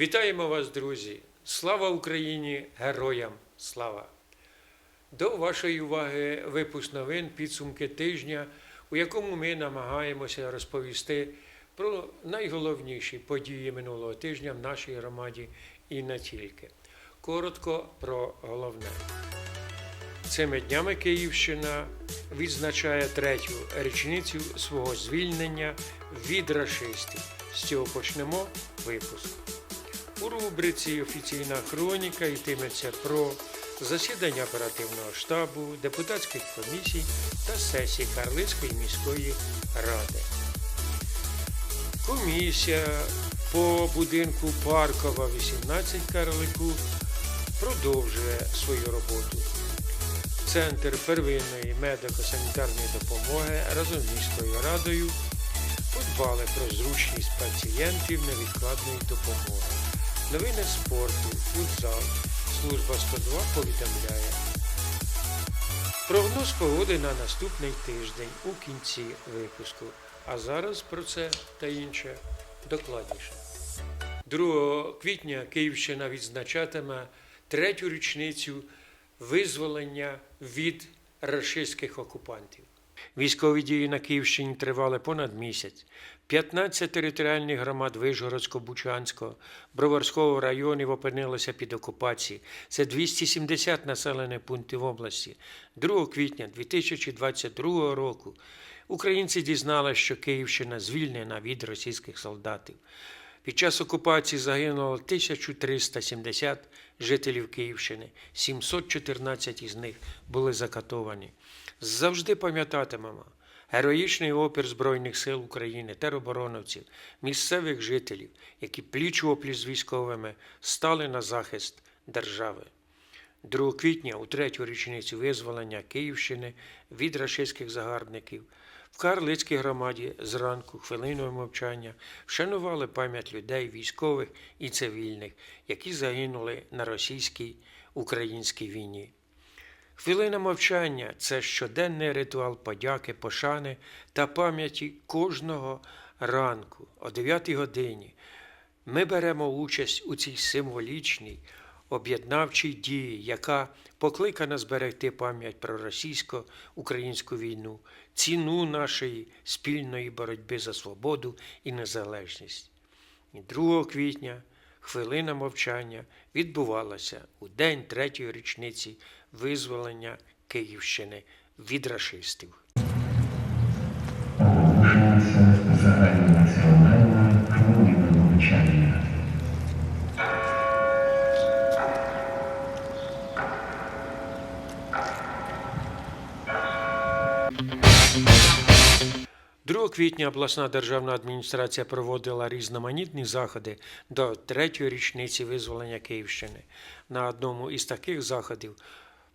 Вітаємо вас, друзі! Слава Україні! Героям слава! До вашої уваги випуск новин підсумки тижня, у якому ми намагаємося розповісти про найголовніші події минулого тижня в нашій громаді і не тільки. Коротко про головне. Цими днями Київщина відзначає третю річницю свого звільнення від рашистів. З цього почнемо випуск. У рубриці Офіційна хроніка йтиметься про засідання оперативного штабу, депутатських комісій та сесій Карлицької міської ради. Комісія по будинку Паркова 18 Карлику продовжує свою роботу. Центр первинної медико-санітарної допомоги разом з міською радою подбали про зручність пацієнтів невідкладної допомоги. Новини спорту, футзал, служба 102 повідомляє. Прогноз погоди на наступний тиждень у кінці випуску. А зараз про це та інше докладніше. 2 квітня Київщина відзначатиме третю річницю визволення від рашистських окупантів. Військові дії на Київщині тривали понад місяць. 15 територіальних громад Вишгородсько-Бучанського, Броварського районів опинилося під окупацією. Це 270 населених пунктів області. 2 квітня 2022 року українці дізналися, що Київщина звільнена від російських солдатів. Під час окупації загинуло 1370 жителів Київщини, 714 із них були закатовані. Завжди пам'ятатимемо героїчний опір Збройних сил України, теробороновців, місцевих жителів, які пліч опліч з військовими стали на захист держави. 2 квітня, у третю річницю визволення Київщини від рашистських загарбників, в Карлицькій громаді зранку хвилиною мовчання вшанували пам'ять людей, військових і цивільних, які загинули на російській українській війні. Хвилина мовчання це щоденний ритуал подяки, пошани та пам'яті кожного ранку о 9 годині. Ми беремо участь у цій символічній об'єднавчій дії, яка покликана зберегти пам'ять про російсько-українську війну, ціну нашої спільної боротьби за свободу і незалежність. 2 квітня хвилина мовчання відбувалася у день третьої річниці визволення Київщини від рашистів. Оголошується загальнонаціональна хвилина мовчання. – 2 квітня обласна державна адміністрація проводила різноманітні заходи до третьої річниці визволення Київщини. На одному із таких заходів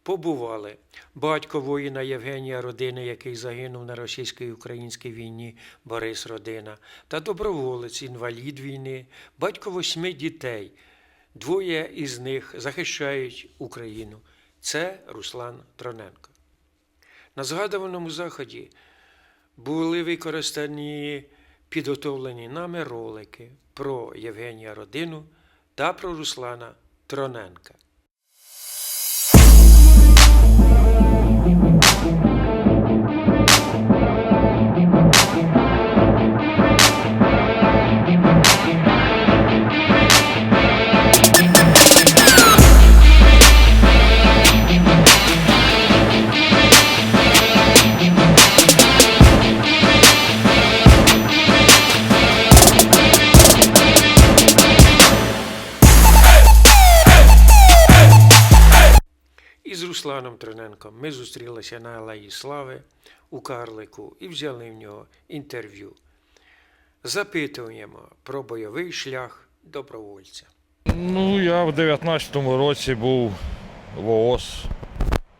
побували батько воїна Євгенія Родини, який загинув на російсько-українській війні Борис Родина, та доброволець, інвалід війни, батько восьми дітей. Двоє із них захищають Україну. Це Руслан Троненко. На згадуваному заході були використані підготовлені нами ролики про Євгенія Родину та про Руслана Троненка. Із Русланом ми зустрілися на Алеї Слави у Карлику і взяли в нього інтерв'ю. Запитуємо про бойовий шлях добровольця. Ну, я в 19-му році був в ООС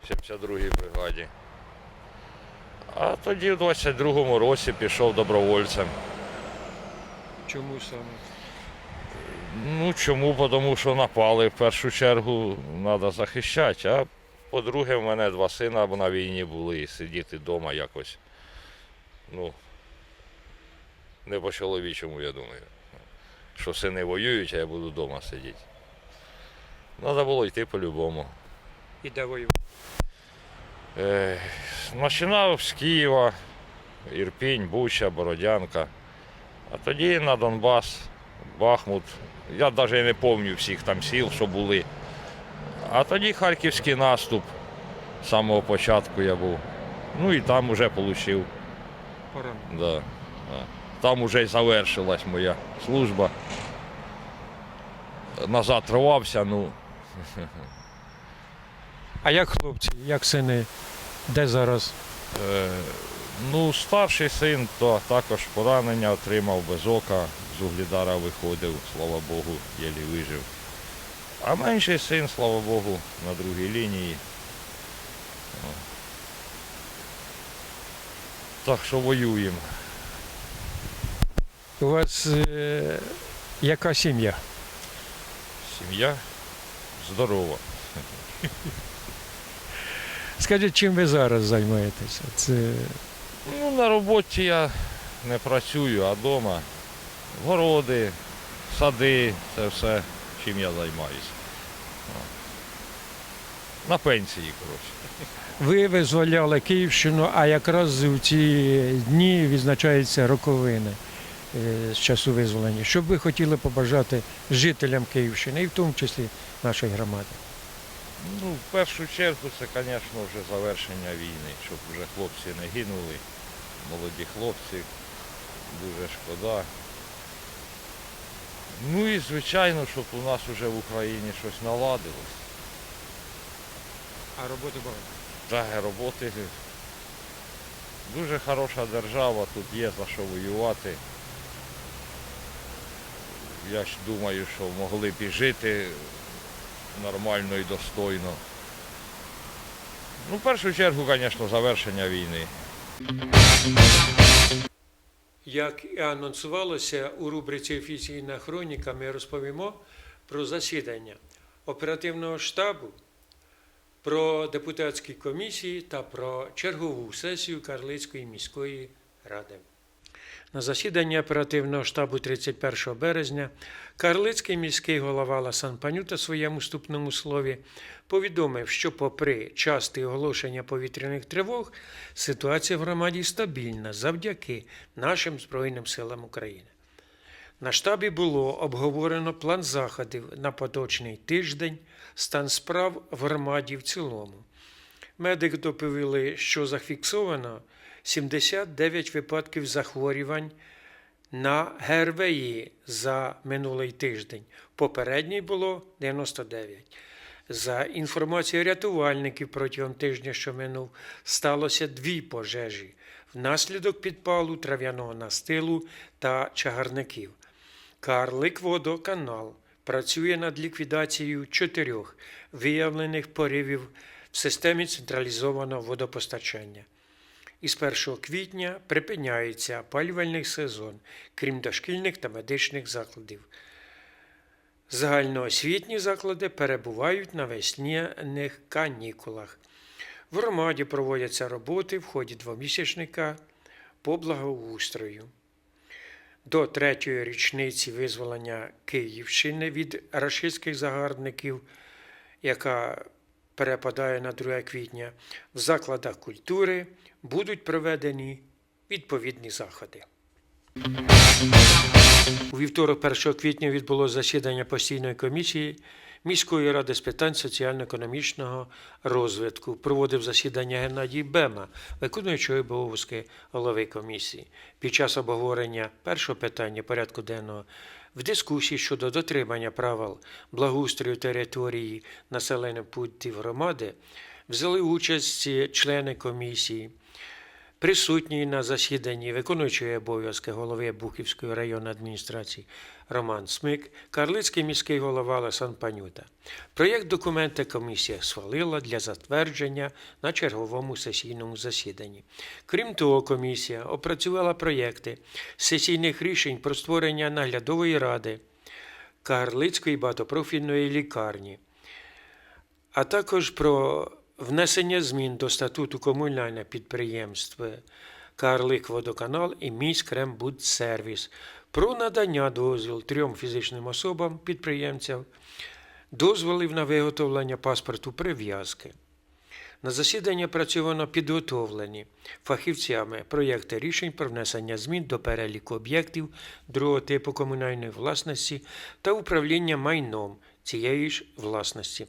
в 72-й бригаді. А тоді в 22-му році пішов добровольцем. Чому саме? Ну чому? Тому що напали в першу чергу треба захищати. А по-друге, в мене два сина на війні були і сидіти вдома якось. Ну, не по-чоловічому, я думаю. що сини воюють, а я буду вдома сидіти. Треба було йти по-любому. І де воював? Е, Починав з Києва, Ірпінь, Буча, Бородянка. А тоді на Донбас, Бахмут. Я навіть не пам'ятаю всіх там сіл, що були. А тоді харківський наступ. З самого початку я був. Ну і там вже отримав. Да, да. Там вже й завершилась моя служба. Назад рвався, ну, А як хлопці, як сини? Де зараз? Е, ну, старший син то також поранення отримав без ока, з углідара виходив, слава Богу, єлі вижив. А менший син, слава Богу, на другій лінії. Так що воюємо. У вас е, яка сім'я? Сім'я здорова. Скажіть, чим ви зараз займаєтеся? Це Ну, на роботі я не працюю, а вдома городи, сади, це все, чим я займаюся. О. На пенсії, коротше. ви визволяли Київщину, а якраз у ці дні відзначаються роковини е, з часу визволення. Що б ви хотіли побажати жителям Київщини, і в тому числі нашої громади? Ну, в першу чергу це, звісно, вже завершення війни, щоб вже хлопці не гинули, молоді хлопці, дуже шкода. Ну і звичайно, щоб у нас вже в Україні щось наладилось. А роботи багато. Так, роботи. Дуже хороша держава, тут є за що воювати. Я ж думаю, що могли б і жити нормально і достойно. Ну, в першу чергу, звісно, завершення війни. Як і анонсувалося у рубриці Офіційна хроніка, ми розповімо про засідання оперативного штабу, про депутатські комісії та про чергову сесію Карлицької міської ради. На засіданні оперативного штабу 31 березня Карлицький міський голова Ласан Панюта своєму вступному слові повідомив, що, попри часті оголошення повітряних тривог, ситуація в громаді стабільна завдяки нашим Збройним силам України. На штабі було обговорено план заходів на поточний тиждень, стан справ в громаді в цілому. Медик доповіли, що зафіксовано 79 випадків захворювань на ГРВІ за минулий тиждень. Попередній було 99. За інформацією рятувальників протягом тижня, що минув, сталося дві пожежі внаслідок підпалу трав'яного настилу та чагарників. Карлик-водоканал працює над ліквідацією чотирьох виявлених поривів в системі централізованого водопостачання. Із 1 квітня припиняється опалювальний сезон, крім дошкільних та медичних закладів. Загальноосвітні заклади перебувають на весняних канікулах. В громаді проводяться роботи в ході двомісячника по благоустрою. До третьої річниці визволення Київщини від рашистських загарбників, яка перепадає на 2 квітня, в закладах культури будуть проведені відповідні заходи. У вівторок 1 квітня відбулося засідання постійної комісії міської ради з питань соціально-економічного розвитку. Проводив засідання Геннадій Бема, виконуючий обов'язки голови комісії. Під час обговорення першого питання порядку денного в дискусії щодо дотримання правил благоустрою території населених пунктів громади взяли участь члени комісії. Присутній на засіданні виконуючий обов'язки голови Бухівської районної адміністрації Роман Смик, Карлицький міський голова Лесан Панюта. Проєкт документа комісія схвалила для затвердження на черговому сесійному засіданні. Крім того, комісія опрацювала проєкти сесійних рішень про створення наглядової ради Карлицької багатопрофільної лікарні а також про внесення змін до статуту комунального підприємства Карлик Водоканал і Міськрембудсервіс, про надання дозвіл трьом фізичним особам підприємцям дозволів на виготовлення паспорту прив'язки. На засіданні працювано підготовлені фахівцями проєкти рішень про внесення змін до переліку об'єктів другого типу комунальної власності та управління майном цієї ж власності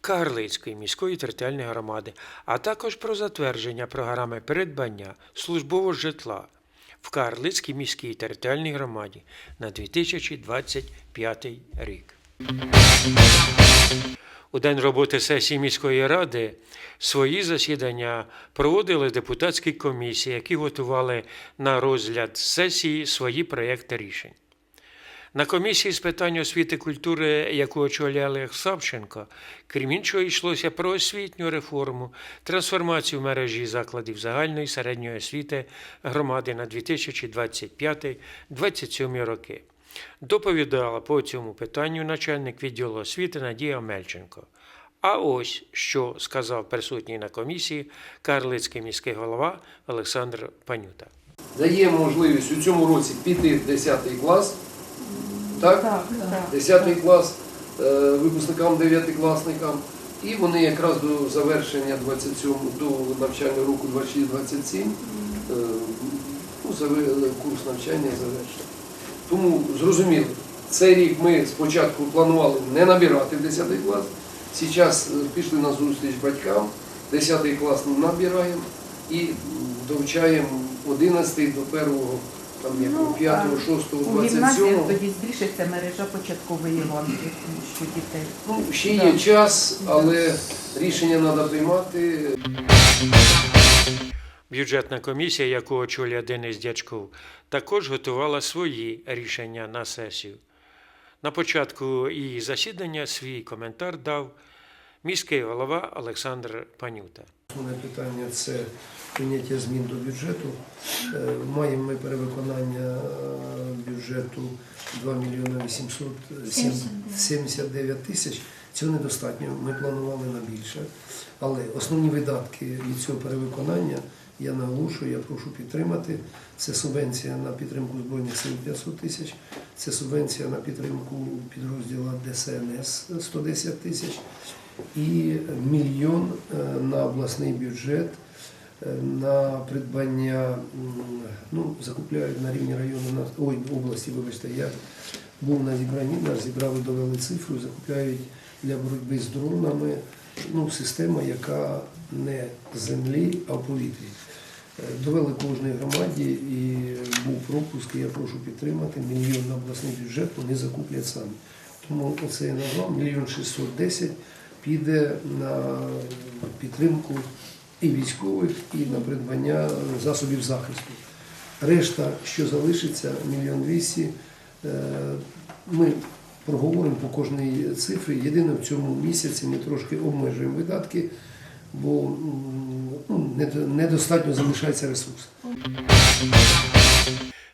Карлицької міської територіальної громади, а також про затвердження програми придбання службового житла в Карлицькій міській територіальній громаді на 2025 рік. У день роботи сесії міської ради свої засідання проводили депутатські комісії, які готували на розгляд сесії свої проєкти рішень. На комісії з питань освіти культури, яку очолює Олег Савченко, крім іншого, йшлося про освітню реформу, трансформацію мережі закладів загальної середньої освіти громади на 2025-2027 роки. Доповідала по цьому питанню начальник відділу освіти Надія Мельченко. А ось що сказав присутній на комісії Карлицький міський голова Олександр Панюта. дає можливість у цьому році піти в 10 клас, так? Так, так. 10 клас е, випускникам, 9-класникам. І вони якраз до завершення 27, до навчального року 26-27 е, ну, курс навчання завершили. Тому зрозуміло, цей рік ми спочатку планували не набирати в 10 клас. Зараз е, пішли на зустріч батькам, 10 клас набираємо і довчаємо 11 до 1, там, як, Ну, 5, а 6, У гімназіях тоді збільшиться мережа початкової ланки, тому що дітей. Ну, ще є час, але рішення треба приймати. Бюджетна комісія, яку очолює Денис Дячков, також готувала свої рішення на сесію. На початку її засідання свій коментар дав міський голова Олександр Панюта. Основне питання це прийняття змін до бюджету. Е, Маємо ми перевиконання е, бюджету 2 мільйони 879 тисяч. Цього недостатньо. Ми планували на більше. Але основні видатки від цього перевиконання я наголошую, я прошу підтримати. Це субвенція на підтримку Збройних сил 500 тисяч, це субвенція на підтримку підрозділу ДСНС 110 тисяч і мільйон е, на обласний бюджет е, на придбання, ну, закупляють на рівні району, ой, області, вибачте, я був на зібранні, нас зібрали, довели цифру, закупляють для боротьби з дронами ну, система, яка не землі, а в повітрі. Е, Довели кожній громаді і був пропуск, і я прошу підтримати. Мільйон на обласний бюджет вони закуплять самі. Тому оце я назвав мільйон 610 піде на підтримку і військових, і на придбання засобів захисту. Решта, що залишиться, мільйон двісті, е, ми проговоримо по кожній цифрі. Єдине в цьому місяці ми трошки обмежуємо видатки, бо ну, недостатньо залишається ресурс.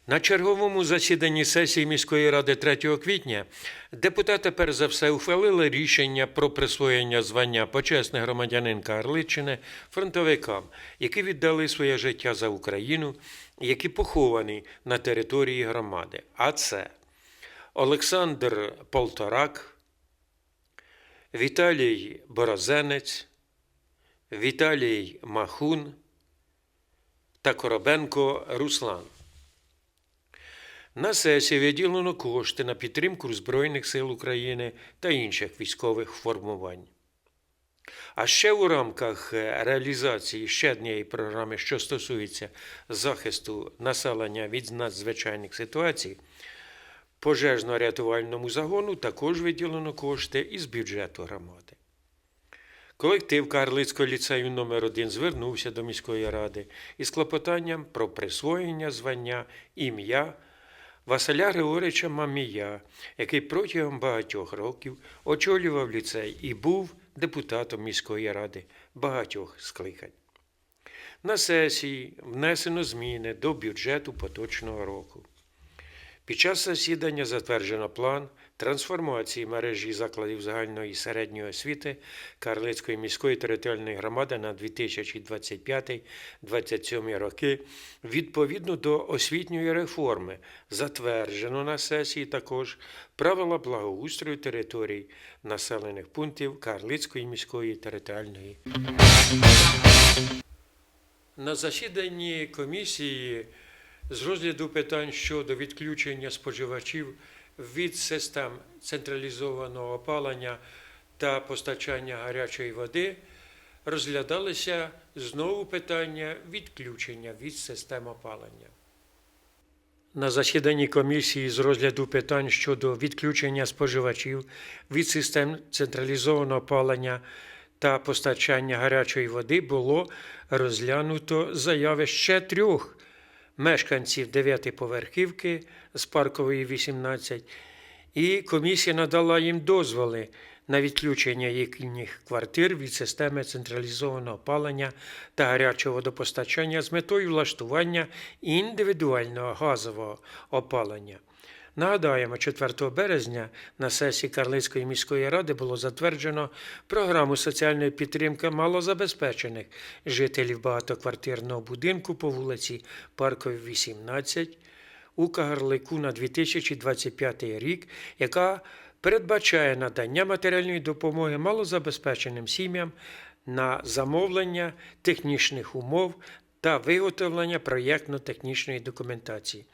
На черговому засіданні сесії міської ради 3 квітня депутати перш за все ухвалили рішення про присвоєння звання почесний громадянин Карличчини фронтовикам, які віддали своє життя за Україну, які поховані на території громади. А це Олександр Полторак, Віталій Борозенець, Віталій Махун та Коробенко Руслан. На сесії виділено кошти на підтримку Збройних сил України та інших військових формувань. А ще у рамках е, реалізації ще однієї програми, що стосується захисту населення від надзвичайних ситуацій, пожежно-рятувальному загону також виділено кошти із бюджету громади. Колектив Карлицького ліцею номер 1 звернувся до міської ради із клопотанням про присвоєння звання ім'я Василя Григорича Мамія, який протягом багатьох років очолював ліцей і був депутатом міської ради багатьох скликань. На сесії внесено зміни до бюджету поточного року. Під час засідання затверджено план трансформації мережі закладів загальної і середньої освіти Карлицької міської територіальної громади на 2025-2027 роки відповідно до освітньої реформи. Затверджено на сесії також правила благоустрою територій населених пунктів Карлицької міської територіальної. На засіданні комісії з розгляду питань щодо відключення споживачів від систем централізованого опалення та постачання гарячої води розглядалися знову питання відключення від систем опалення. На засіданні комісії з розгляду питань щодо відключення споживачів від систем централізованого опалення та постачання гарячої води було розглянуто заяви ще трьох мешканців дев'ятиповерхівки з паркової 18, і комісія надала їм дозволи на відключення їхніх квартир від системи централізованого опалення та гарячого водопостачання з метою влаштування індивідуального газового опалення. Нагадаємо, 4 березня на сесії Карлицької міської ради було затверджено програму соціальної підтримки малозабезпечених жителів багатоквартирного будинку по вулиці Парковій, 18 у Кагарлику на 2025 рік, яка передбачає надання матеріальної допомоги малозабезпеченим сім'ям на замовлення технічних умов та виготовлення проєктно-технічної документації.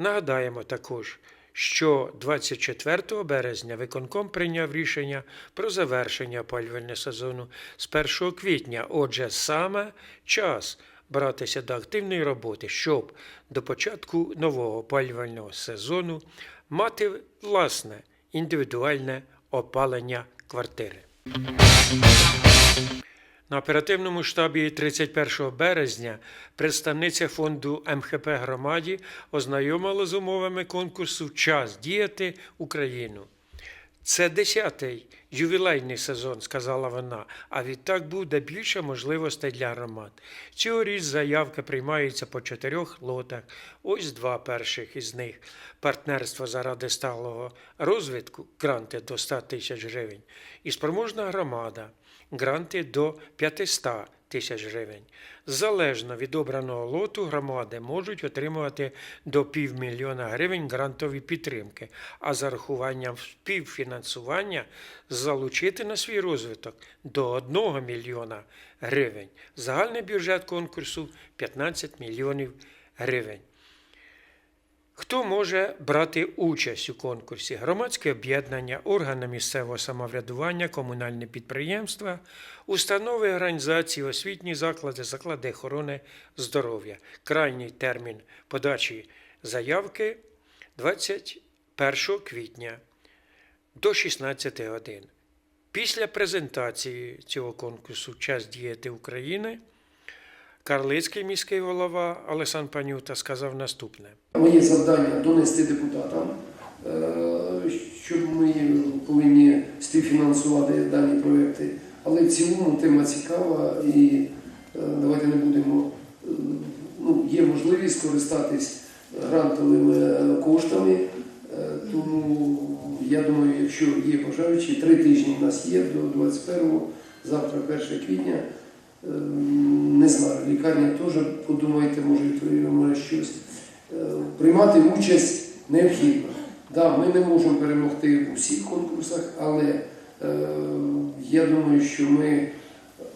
Нагадаємо також, що 24 березня виконком прийняв рішення про завершення опалювального сезону з 1 квітня. Отже, саме час братися до активної роботи, щоб до початку нового опалювального сезону мати власне індивідуальне опалення квартири. На оперативному штабі 31 березня представниця фонду МХП громаді ознайомила з умовами конкурсу Час діяти Україну. Це десятий ювілейний сезон, сказала вона, а відтак буде більше можливостей для громад. Цьогоріч заявки приймаються по чотирьох лотах. Ось два перших із них. Партнерство заради сталого розвитку, гранти до 100 тисяч гривень. І спроможна громада, гранти до 500 тисяч гривень. Залежно від обраного лоту громади можуть отримувати до півмільйона гривень грантові підтримки, а за рахуванням співфінансування залучити на свій розвиток до 1 мільйона гривень. Загальний бюджет конкурсу 15 мільйонів гривень. Хто може брати участь у конкурсі? Громадське об'єднання, органи місцевого самоврядування, комунальні підприємства, установи організації, освітні заклади, заклади охорони здоров'я. Крайній термін подачі заявки 21 квітня до 16 годин. Після презентації цього конкурсу Час діяти України Карлицький міський голова Олександр Панюта сказав наступне. Моє завдання донести депутатам, е, що ми повинні співфінансувати дані проекти. Але в цілому тема цікава і е, давайте не будемо. е, Ну, є можливість скористатись грантовими коштами. Тому я думаю, якщо є бажаючі, три тижні в нас є до 21-го, завтра 1 квітня. Не знаю, лікарня теж подумайте, може відповімо щось. Е, Приймати участь необхідно. Да, ми не можемо перемогти у всіх конкурсах, але е, я думаю, що ми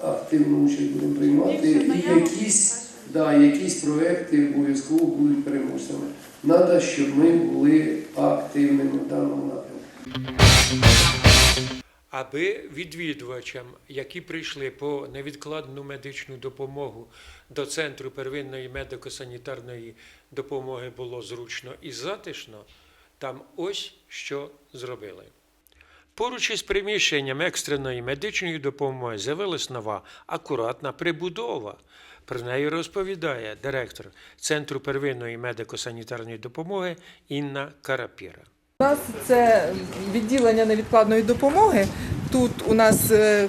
активну участь будемо приймати. І якісь, да, якісь проекти обов'язково будуть переможцями. Треба, щоб ми були активними в даному напрямку. Аби відвідувачам, які прийшли по невідкладну медичну допомогу до Центру первинної медико-санітарної допомоги було зручно і затишно, там ось що зробили. Поруч із приміщенням екстреної медичної допомоги з'явилась нова акуратна прибудова. Про неї розповідає директор Центру первинної медико-санітарної допомоги Інна Карапіра. У нас це відділення невідкладної допомоги. Тут у нас е,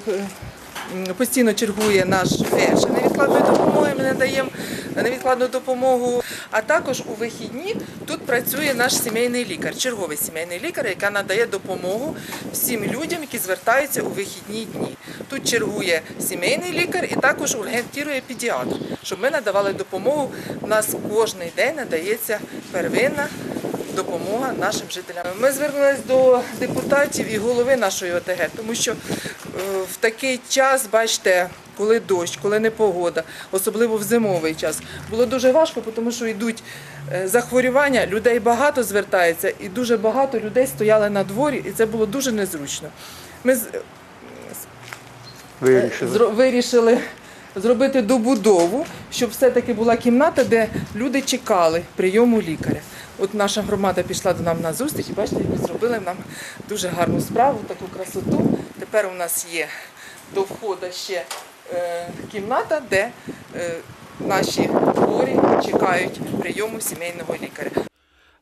постійно чергує наш фельдшер невідкладної допомоги. Ми надаємо невідкладну допомогу. А також у вихідні тут працює наш сімейний лікар, черговий сімейний лікар, яка надає допомогу всім людям, які звертаються у вихідні дні. Тут чергує сімейний лікар і також ургентірує педіатр, щоб ми надавали допомогу. У нас кожен день надається первинна допомога нашим жителям. Ми звернулися до депутатів і голови нашої ОТГ, тому що е, в такий час, бачите, коли дощ, коли непогода, особливо в зимовий час, було дуже важко, тому що йдуть е, захворювання, людей багато звертається, і дуже багато людей стояли на дворі, і це було дуже незручно. Ми з- Зро- вирішили зробити добудову, щоб все-таки була кімната, де люди чекали прийому лікаря. От наша громада пішла до нам на зустріч, бачите, ви зробили нам дуже гарну справу, таку красоту. Тепер у нас є до входу ще е, кімната, де е, наші хворі чекають прийому сімейного лікаря.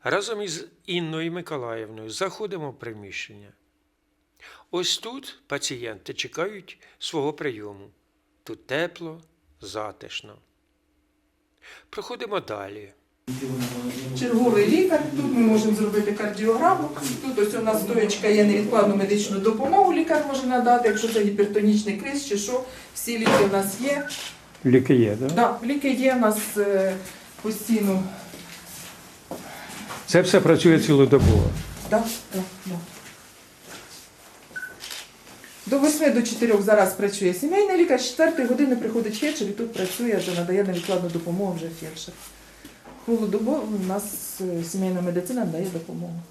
Разом із Інною Миколаївною заходимо в приміщення. Ось тут пацієнти чекають свого прийому. Тут тепло, затишно. Проходимо далі. Черговий лікар, тут ми можемо зробити кардіограму. Тут ось у нас стоєчка є невідкладну медичну допомогу, лікар може надати, якщо це гіпертонічний криз чи що. Всі ліки в нас є. Ліки є, так? Да, ліки є, у нас е, постійно. Це все працює цілодобово. Да, да, да. До 8 до 4 зараз працює сімейний лікар, з 4 години приходить фельдшер і тут працює, вже надає невідкладну допомогу вже фельдшер. Круглодобово у нас е, сімейна медицина надає допомогу.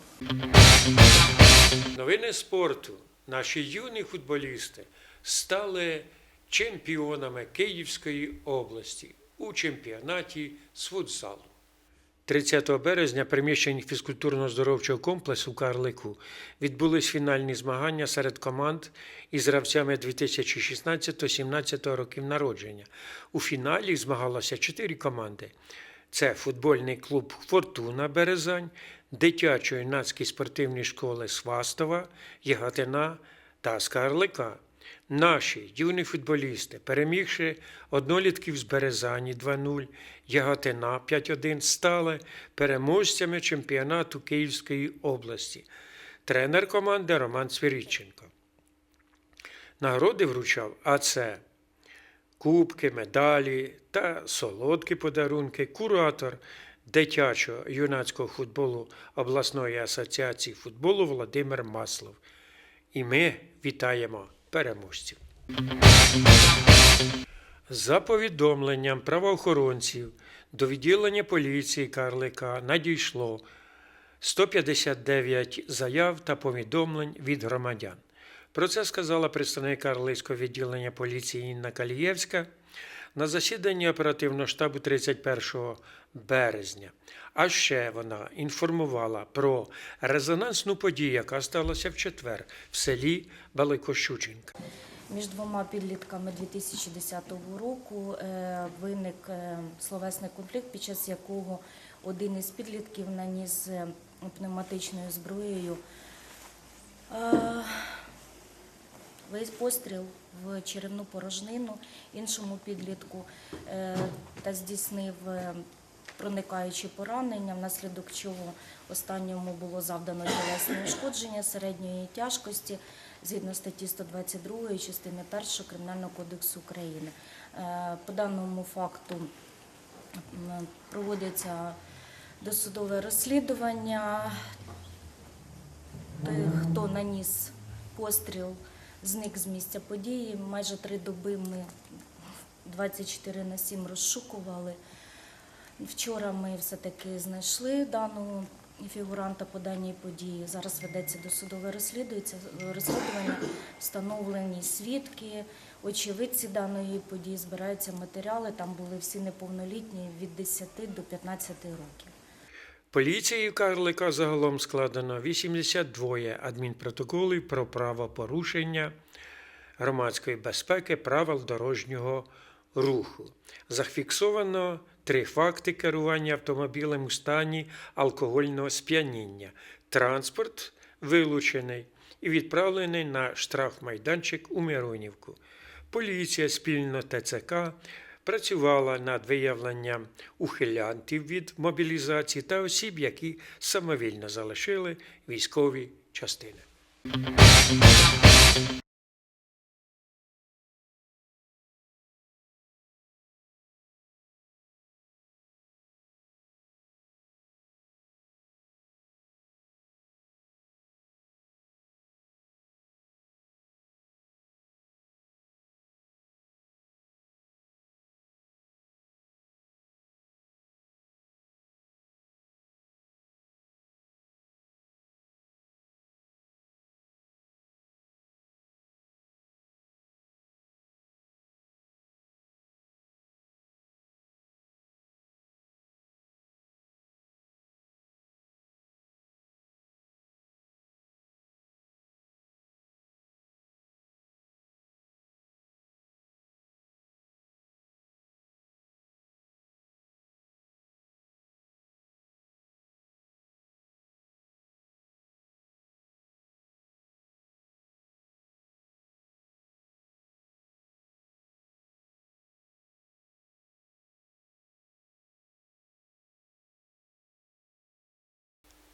Новини спорту. Наші юні футболісти стали чемпіонами Київської області у чемпіонаті з футзалу. 30 березня приміщень фізкультурно-здоровчого комплексу Карлику відбулись фінальні змагання серед команд із гравцями 2016-17 років народження. У фіналі змагалося чотири команди. Це футбольний клуб Фортуна Березань, дитячо-юнацькі спортивні школи Свастова, Ягатина та Скарлика. Наші юні футболісти, перемігши однолітків з Березані 2-0, Ягатина 5-1, стали переможцями чемпіонату Київської області. Тренер команди Роман Свирідченко. Нагороди вручав АЦ кубки, медалі та солодкі подарунки куратор дитячого юнацького футболу обласної асоціації футболу Володимир Маслов. І ми вітаємо переможців. За повідомленням правоохоронців до відділення поліції Карлика надійшло 159 заяв та повідомлень від громадян. Про це сказала представник Карлицького відділення поліції Інна Калієвська на засіданні оперативного штабу 31 березня. А ще вона інформувала про резонансну подію, яка сталася в четвер в селі Баликощученка. Між двома підлітками 2010 року е, виник е, словесний конфлікт, під час якого один із підлітків наніс е, пневматичною зброєю весь постріл в черевну порожнину іншому підлітку е, та здійснив е, проникаючі поранення, внаслідок чого останньому було завдано тілесне ушкодження середньої тяжкості згідно статті 122 частини 1 Кримінального кодексу України. Е, По даному факту проводиться досудове розслідування. Хто наніс постріл, зник з місця події. Майже три доби ми 24 на 7 розшукували. Вчора ми все-таки знайшли даного фігуранта по даній події. Зараз ведеться досудове розслідування, встановлені свідки, очевидці даної події, збираються матеріали. Там були всі неповнолітні від 10 до 15 років. Поліцією Карлика загалом складено 82 адмінпротоколів про правопорушення громадської безпеки правил дорожнього руху. Зафіксовано три факти керування автомобілем у стані алкогольного сп'яніння. Транспорт вилучений і відправлений на штрафмайданчик у Миронівку. Поліція спільно ТЦК працювала над виявленням ухилянтів від мобілізації та осіб, які самовільно залишили військові частини.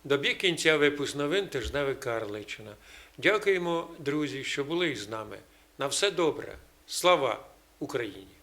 Добіг кінця випуск новин тижневик Карличина. Дякуємо, друзі, що були із нами. На все добре. Слава Україні!